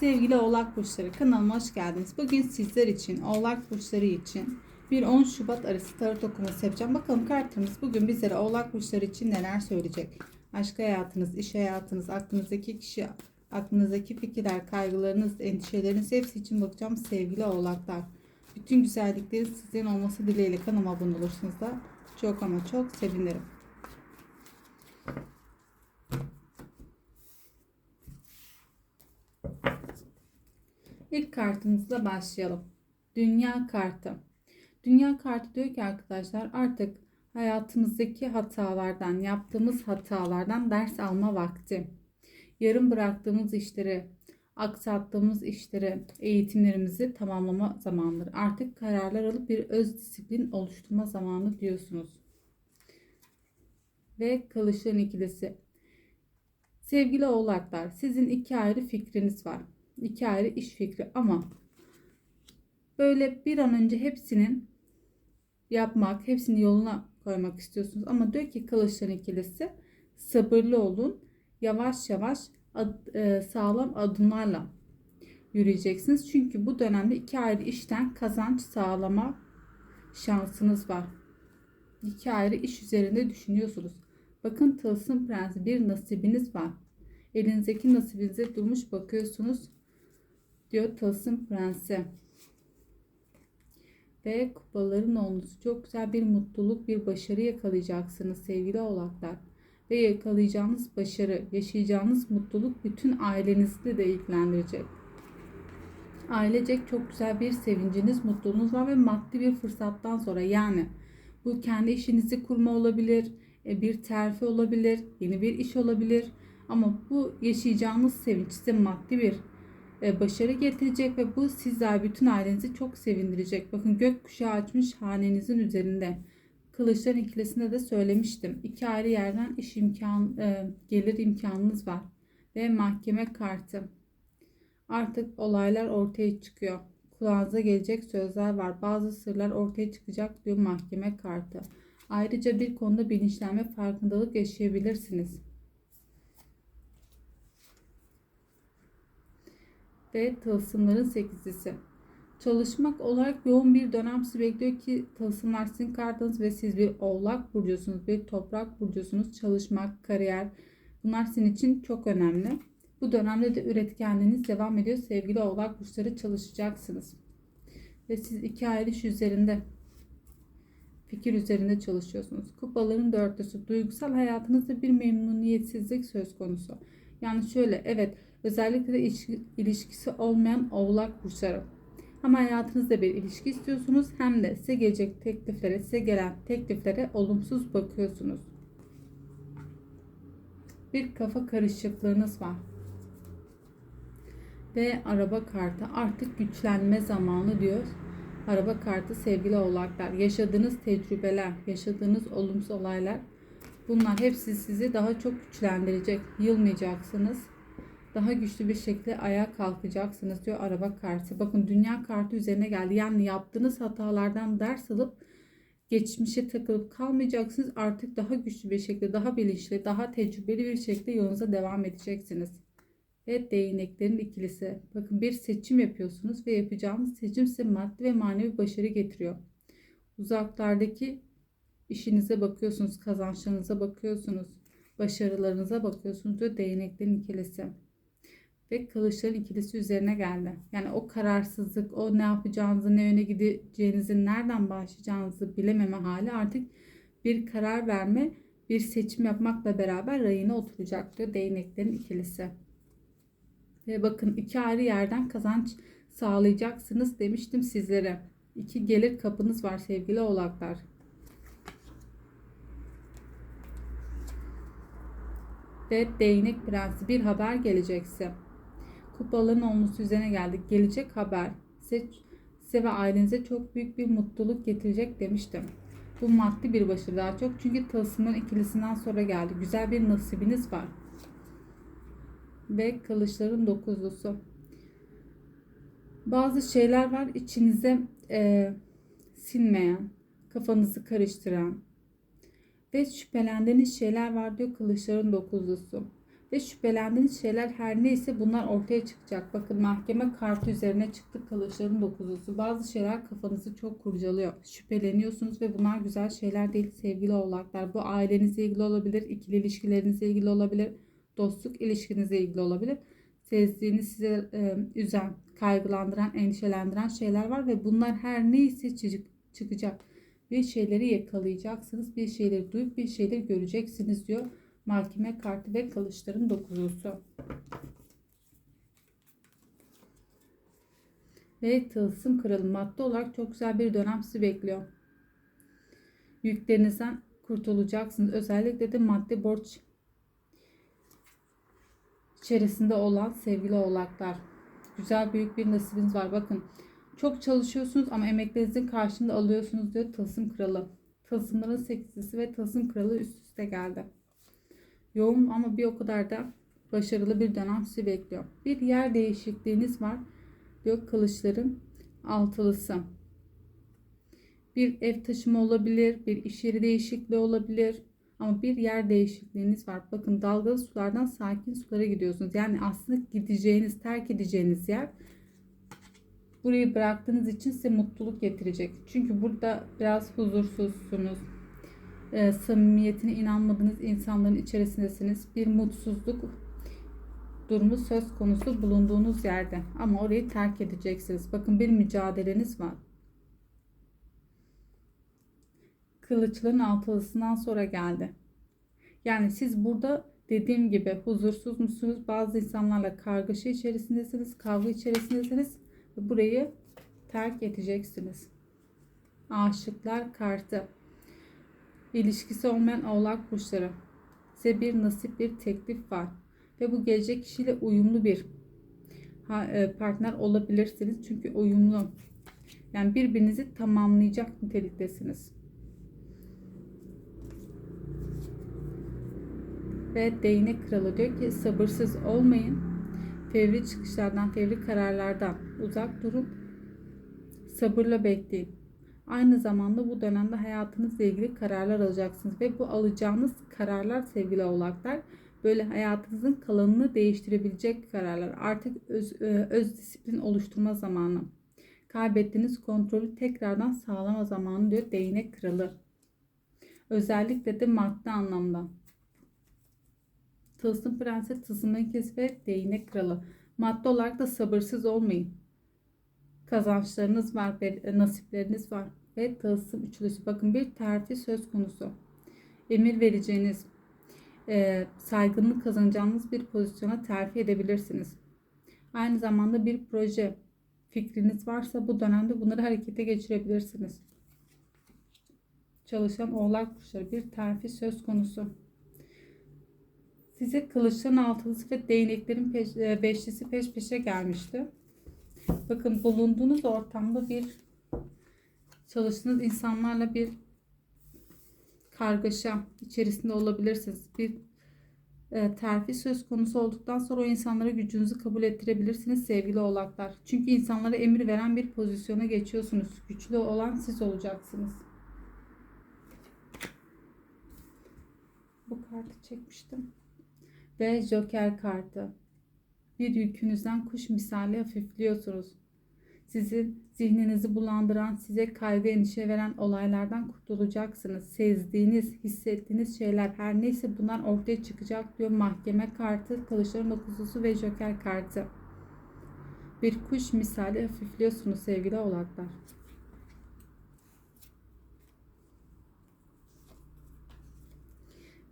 Sevgili Oğlak Burçları kanalıma hoş geldiniz. Bugün sizler için Oğlak Burçları için bir 10 Şubat arası tarot okuması yapacağım. Bakalım kartımız bugün bizlere Oğlak Burçları için neler söyleyecek? Aşk hayatınız, iş hayatınız, aklınızdaki kişi, aklınızdaki fikirler, kaygılarınız, endişeleriniz hepsi için bakacağım sevgili Oğlaklar. Bütün güzellikleri sizin olması dileğiyle kanalıma abone olursunuz da çok ama çok sevinirim. İlk kartımızla başlayalım. Dünya kartı. Dünya kartı diyor ki arkadaşlar artık hayatımızdaki hatalardan, yaptığımız hatalardan ders alma vakti. Yarım bıraktığımız işleri, aksattığımız işleri, eğitimlerimizi tamamlama zamanları. Artık kararlar alıp bir öz disiplin oluşturma zamanı diyorsunuz. Ve kılıçların ikilisi. Sevgili oğlaklar, sizin iki ayrı fikriniz var iki ayrı iş fikri ama böyle bir an önce hepsinin yapmak, hepsini yoluna koymak istiyorsunuz. Ama diyor ki kılıçların ikilisi sabırlı olun. Yavaş yavaş ad, e, sağlam adımlarla yürüyeceksiniz. Çünkü bu dönemde iki ayrı işten kazanç sağlama şansınız var. İki ayrı iş üzerinde düşünüyorsunuz. Bakın Tılsım Prensi bir nasibiniz var. Elinizdeki nasibinize durmuş bakıyorsunuz diyor Tılsım Prensi. Ve kupaların onlusu çok güzel bir mutluluk, bir başarı yakalayacaksınız sevgili oğlaklar. Ve yakalayacağınız başarı, yaşayacağınız mutluluk bütün ailenizi de ilgilendirecek. Ailecek çok güzel bir sevinciniz, mutluluğunuz var ve maddi bir fırsattan sonra yani bu kendi işinizi kurma olabilir, e, bir terfi olabilir, yeni bir iş olabilir. Ama bu yaşayacağınız sevinç size maddi bir başarı getirecek ve bu sizler bütün ailenizi çok sevindirecek. Bakın gökkuşağı açmış hanenizin üzerinde. Kılıçların ikilisinde de söylemiştim. İki ayrı yerden iş imkan, e, gelir imkanınız var. Ve mahkeme kartı. Artık olaylar ortaya çıkıyor. Kulağınıza gelecek sözler var. Bazı sırlar ortaya çıkacak diyor mahkeme kartı. Ayrıca bir konuda bilinçlenme, farkındalık yaşayabilirsiniz. Ve tılsımların sekizlisi. Çalışmak olarak yoğun bir dönem sizi bekliyor ki tılsımlar sizin kartınız ve siz bir oğlak burcusunuz, bir toprak burcusunuz. Çalışmak, kariyer bunlar sizin için çok önemli. Bu dönemde de üretkenliğiniz devam ediyor. Sevgili oğlak burçları çalışacaksınız. Ve siz iki ayrı iş üzerinde fikir üzerinde çalışıyorsunuz. Kupaların dörtlüsü. Duygusal hayatınızda bir memnuniyetsizlik söz konusu. Yani şöyle evet Özellikle de ilişkisi olmayan oğlak burçları. Ama hayatınızda bir ilişki istiyorsunuz hem de size gelecek tekliflere, size gelen tekliflere olumsuz bakıyorsunuz. Bir kafa karışıklığınız var. Ve araba kartı artık güçlenme zamanı diyor. Araba kartı sevgili oğlaklar. Yaşadığınız tecrübeler, yaşadığınız olumsuz olaylar bunlar hepsi sizi daha çok güçlendirecek. Yılmayacaksınız daha güçlü bir şekilde ayağa kalkacaksınız diyor araba kartı. Bakın dünya kartı üzerine geldi. Yani yaptığınız hatalardan ders alıp geçmişe takılıp kalmayacaksınız. Artık daha güçlü bir şekilde, daha bilinçli, daha tecrübeli bir şekilde yolunuza devam edeceksiniz. Ve değneklerin ikilisi. Bakın bir seçim yapıyorsunuz ve yapacağınız seçim size maddi ve manevi başarı getiriyor. Uzaklardaki işinize bakıyorsunuz, kazançlarınıza bakıyorsunuz, başarılarınıza bakıyorsunuz diyor değneklerin ikilisi ve kılıçların ikilisi üzerine geldi. Yani o kararsızlık, o ne yapacağınızı, ne yöne gideceğinizi, nereden başlayacağınızı bilememe hali artık bir karar verme, bir seçim yapmakla beraber rayına oturacak diyor değneklerin ikilisi. Ve bakın iki ayrı yerden kazanç sağlayacaksınız demiştim sizlere. İki gelir kapınız var sevgili oğlaklar. Ve değnek prensi bir haber gelecekse kupaların olması üzerine geldik. Gelecek haber size ve ailenize çok büyük bir mutluluk getirecek demiştim. Bu maddi bir başarı daha çok. Çünkü tılsımın ikilisinden sonra geldi. Güzel bir nasibiniz var. Ve kılıçların dokuzlusu. Bazı şeyler var içinize e, sinmeyen, kafanızı karıştıran ve şüphelendiğiniz şeyler var diyor kılıçların dokuzlusu. Ve şüphelendiğiniz şeyler her neyse bunlar ortaya çıkacak. Bakın mahkeme kartı üzerine çıktı kılıçların dokuzusu. Bazı şeyler kafanızı çok kurcalıyor. Şüpheleniyorsunuz ve bunlar güzel şeyler değil sevgili oğlaklar. Bu ailenizle ilgili olabilir, ikili ilişkilerinizle ilgili olabilir, dostluk ilişkinizle ilgili olabilir. Sezdiğiniz size e, üzen, kaygılandıran, endişelendiren şeyler var ve bunlar her neyse çık- çıkacak. Bir şeyleri yakalayacaksınız, bir şeyleri duyup bir şeyleri göreceksiniz diyor. Mahkeme kartı ve kılıçların dokuzlusu. Ve tılsım kralı madde olarak çok güzel bir dönem sizi bekliyor. Yüklerinizden kurtulacaksınız. Özellikle de maddi borç içerisinde olan sevgili oğlaklar. Güzel büyük bir nasibiniz var. Bakın çok çalışıyorsunuz ama emeklerinizin karşılığında alıyorsunuz diyor tılsım kralı. Tılsımların sekizlisi ve tılsım kralı üst üste geldi. Yoğun ama bir o kadar da başarılı bir dönem sizi bekliyor. Bir yer değişikliğiniz var diyor kılıçların altılısı. Bir ev taşıma olabilir, bir iş yeri değişikliği olabilir. Ama bir yer değişikliğiniz var. Bakın dalgalı sulardan sakin sulara gidiyorsunuz. Yani aslında gideceğiniz, terk edeceğiniz yer burayı bıraktığınız için size mutluluk getirecek. Çünkü burada biraz huzursuzsunuz. E, samimiyetine inanmadığınız insanların içerisindesiniz. Bir mutsuzluk durumu söz konusu bulunduğunuz yerde. Ama orayı terk edeceksiniz. Bakın bir mücadeleniz var. Kılıçların altılısından sonra geldi. Yani siz burada dediğim gibi huzursuz musunuz? Bazı insanlarla kargaşa içerisindesiniz, kavga içerisindesiniz burayı terk edeceksiniz. Aşıklar kartı. İlişkisi olmayan oğlak burçları. Size bir nasip, bir teklif var. Ve bu gelecek kişiyle uyumlu bir e, partner olabilirsiniz. Çünkü uyumlu. Yani birbirinizi tamamlayacak niteliktesiniz. Ve değnek kralı diyor ki sabırsız olmayın. Fevri çıkışlardan, fevri kararlardan uzak durun. Sabırla bekleyin. Aynı zamanda bu dönemde hayatınızla ilgili kararlar alacaksınız ve bu alacağınız kararlar sevgili oğlaklar böyle hayatınızın kalanını değiştirebilecek kararlar. Artık öz, e, öz disiplin oluşturma zamanı. Kaybettiğiniz kontrolü tekrardan sağlama zamanı diyor değnek kralı. Özellikle de madde anlamda. Tılsım prenses, tılsım ikisi ve değnek kralı. Madde olarak da sabırsız olmayın. Kazançlarınız var, ve nasipleriniz var. Ve tılsım üçlüsü. Bakın bir terfi söz konusu. Emir vereceğiniz, e, saygınlık kazanacağınız bir pozisyona terfi edebilirsiniz. Aynı zamanda bir proje fikriniz varsa bu dönemde bunları harekete geçirebilirsiniz. Çalışan oğlak kuşları bir terfi söz konusu. Size kılıçların altılısı ve değneklerin peş, e, beşlisi peş peşe gelmişti. Bakın bulunduğunuz ortamda bir çalıştığınız insanlarla bir kargaşa içerisinde olabilirsiniz. Bir e, terfi söz konusu olduktan sonra o insanlara gücünüzü kabul ettirebilirsiniz sevgili oğlaklar. Çünkü insanlara emir veren bir pozisyona geçiyorsunuz. Güçlü olan siz olacaksınız. Bu kartı çekmiştim. Ve Joker kartı. Bir yükünüzden kuş misali hafifliyorsunuz. Sizin zihninizi bulandıran, size kaygı endişe veren olaylardan kurtulacaksınız. Sezdiğiniz, hissettiğiniz şeyler her neyse bunlar ortaya çıkacak diyor mahkeme kartı, kılıçların dokuzusu ve joker kartı. Bir kuş misali hafifliyorsunuz sevgili oğlaklar.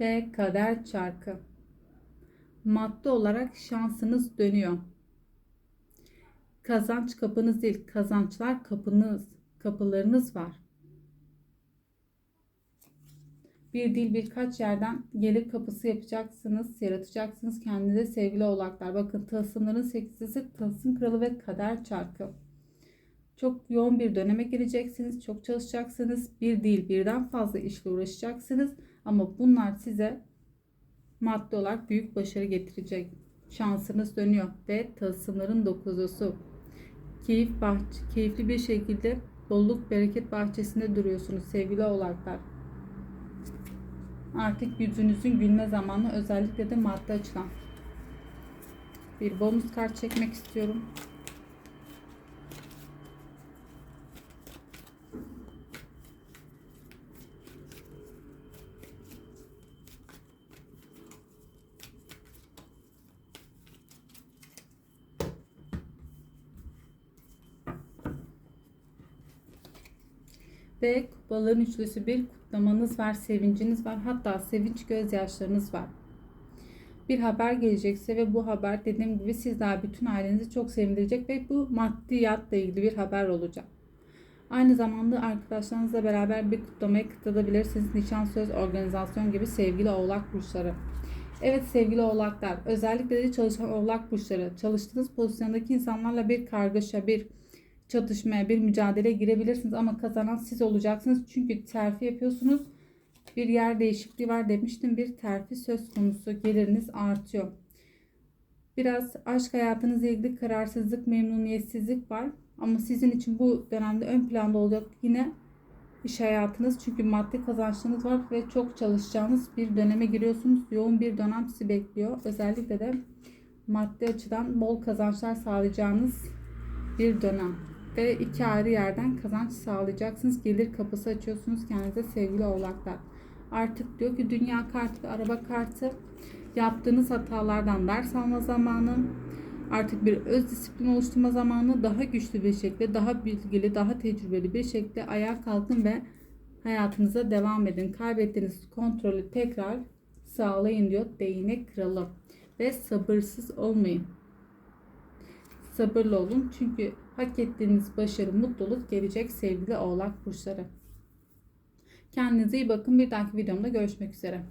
Ve kader çarkı. Madde olarak şansınız dönüyor kazanç kapınız değil, kazançlar kapınız, kapılarınız var. Bir dil birkaç yerden gelir kapısı yapacaksınız, yaratacaksınız kendinize sevgili oğlaklar. Bakın tılsımların sekizisi tılsım kralı ve kader çarkı. Çok yoğun bir döneme gireceksiniz, çok çalışacaksınız. Bir değil birden fazla işle uğraşacaksınız. Ama bunlar size maddi olarak büyük başarı getirecek. Şansınız dönüyor ve tılsımların dokuzusu keyif bahçe, keyifli bir şekilde bolluk bereket bahçesinde duruyorsunuz sevgili oğlaklar. Artık yüzünüzün gülme zamanı özellikle de madde açılan. Bir bonus kart çekmek istiyorum. Ve kupaların üçlüsü bir kutlamanız var, sevinciniz var. Hatta sevinç gözyaşlarınız var. Bir haber gelecekse ve bu haber dediğim gibi sizler bütün ailenizi çok sevindirecek ve bu maddiyatla ilgili bir haber olacak. Aynı zamanda arkadaşlarınızla beraber bir kutlamaya katılabilirsiniz. Nişan, söz, organizasyon gibi sevgili oğlak burçları. Evet sevgili oğlaklar, özellikle de çalışan oğlak burçları, çalıştığınız pozisyondaki insanlarla bir kargaşa, bir çatışmaya, bir mücadeleye girebilirsiniz ama kazanan siz olacaksınız. Çünkü terfi yapıyorsunuz. Bir yer değişikliği var demiştim. Bir terfi söz konusu. Geliriniz artıyor. Biraz aşk hayatınızla ilgili kararsızlık, memnuniyetsizlik var. Ama sizin için bu dönemde ön planda olacak yine iş hayatınız. Çünkü maddi kazançlarınız var ve çok çalışacağınız bir döneme giriyorsunuz. Yoğun bir dönem sizi bekliyor. Özellikle de maddi açıdan bol kazançlar sağlayacağınız bir dönem ve iki ayrı yerden kazanç sağlayacaksınız. Gelir kapısı açıyorsunuz kendinize sevgili oğlaklar. Artık diyor ki dünya kartı ve araba kartı yaptığınız hatalardan ders alma zamanı. Artık bir öz disiplin oluşturma zamanı daha güçlü bir şekilde, daha bilgili, daha tecrübeli bir şekilde ayağa kalkın ve hayatınıza devam edin. Kaybettiğiniz kontrolü tekrar sağlayın diyor değnek kralı. Ve sabırsız olmayın sabırlı olun. Çünkü hak ettiğiniz başarı, mutluluk gelecek sevgili oğlak burçları. Kendinize iyi bakın. Bir dahaki videomda görüşmek üzere.